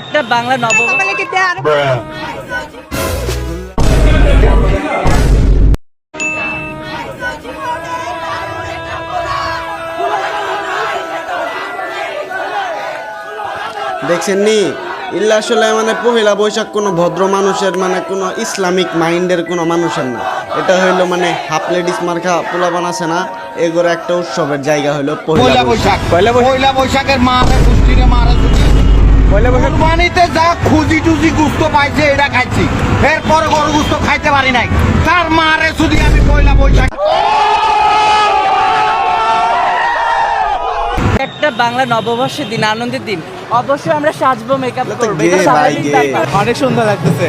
একটা বাংলা নব দেখছেন নি ইল্লা আসলে মানে পহিলা বৈশাখ কোনো ভদ্র মানুষের মানে কোনো ইসলামিক মাইন্ডের কোনো মানুষের না। এটা হইল মানে হাফ লেডিস মার্কা পোলাবান আছে না এগুলো একটা উৎসবের জায়গা হইল পয়লা পহিলা বৈশাখ। পয়লা বৈশাখের মারে কুস্তিরে মারে কুরবানিতে যা খুঁজি টুজি গুস্ত পাইছে এটা খাইছি। এরপর গরু গুস্ত খাইতে পারি নাই। তার মারে শুধু আমি পয়লা বৈশাখ একটা বাংলা নববর্ষের দিন আনন্দের দিন। অবশ্যই আমরা সাজবো মেকআপ করব। অনেক সুন্দর লাগতেছে।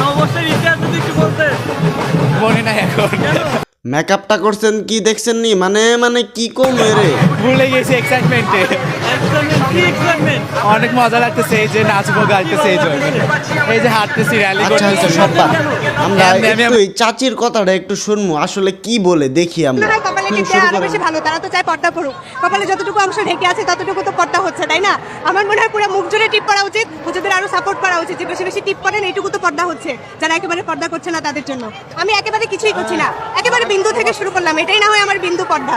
নববর্ষের ইতিহাস যদি একটু বলতে মনে নাই এখন। মেকআপটা করছেন কি দেখছেন নি? মানে মানে কি কম রে? ভুলে গেছি এক্সাইটমেন্টে অনেক মজা লাগতেছে এই যে নাচবো গাইতেছে এই জন্য এই যে হাঁটতেছি র্যালি আচ্ছা আচ্ছা করতেছি। সব আমরা আমি- আমি- একটু এই চাচির কথাটা একটু শুনব আসলে কি বলে দেখি আমরা। কপালে হুম, টিপতে আরও বেশি ভালো তারা তো চায় পর্দা পড়ুক। কপালে যতটুকু অংশ ঢেকে আছে ততটুকু তো পর্দা হচ্ছে তাই না? আমার মনে হয় পুরো মুখ জুড়ে টিপ করা উচিত হুজুরদের আরও সাপোর্ট করা উচিত যে বেশি বেশি টিপ করেন এইটুকু তো পর্দা হচ্ছে। যারা একেবারে পর্দা করছে না তাদের জন্য। আমি একেবারে কিছুই করছি না। একেবারে বিন্দু থেকে শুরু করলাম, এটাই না হয় আমার বিন্দু পর্দা।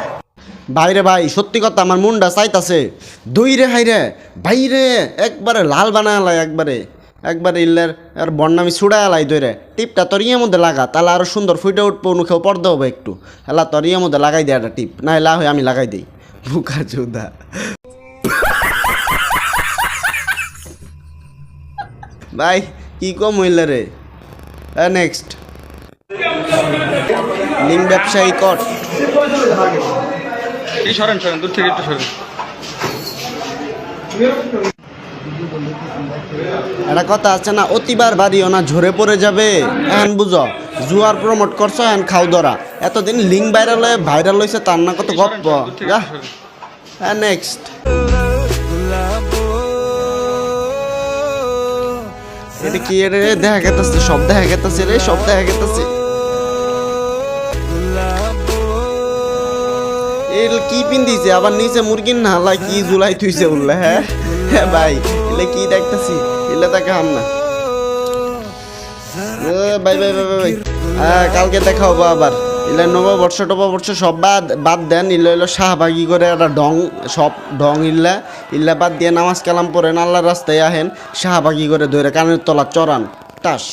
বাইরে ভাই, সত্যি কথা আমার মুন্ডা চাইতাছে। দুই রে, হাই রে বাইরে একবারে লাল বানালাই একবারে। একবারে ইল্লার আর বন্যামি ছুড়া এলাই দইরে টিপটা তোর ইয়ের মধ্যে লাগা, তাহলে আরও সুন্দর ফুটে উঠবো মুখেও পর্দা হবে একটু। হেলা তোর ইয়ের মধ্যে লাগাই দে একটা টিপ, না হেলা হয় আমি লাগাই দিই। বুকা চৌদা। ভাই, কি কম হইলে রে? নেক্সট লিঙ্ক ব্যবসায়ী কট এই সরেন সরেন দূর থেকে একটু সরেন। একটা কথা আছে না অতিবার বাড়িও না ঝরে পড়ে যাবে। এখন বুঝো জুয়ার প্রমোট করছ এখন খাও ধরা। এতদিন লিঙ্ক ভাইরাল হয়ে ভাইরাল হয়েছে তার না কত গপ্প। হ্যাঁ নেক্সট এটা কি রে? দেখা গেতেছে সব দেখা গেতেছে রে সব দেখা গেতেছে। এর কি পিন্দিছে আবার নিচে মুরগির নালা কি জুলাই থুইছে বললে হ্যাঁ? হ্যাঁ ভাই, এলে কি দেখতেছি? এলে তাকে হাম না। বাই বাই বাই বাই হ্যাঁ কালকে দেখা হব আবার ইলে নববর্ষ টববর্ষ সব বাদ বাদ দেন। ইলে হইল শাহবাগি করে একটা ডং সব ডং ইল্লা ইল্লা বাদ দিয়ে নামাজ কালাম পড়েন আল্লাহর রাস্তায় আহেন, শাহবাগি করে ধরে কানের তলা চড়ান। টাস।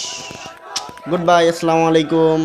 গুড বাই, আসসালামু আলাইকুম।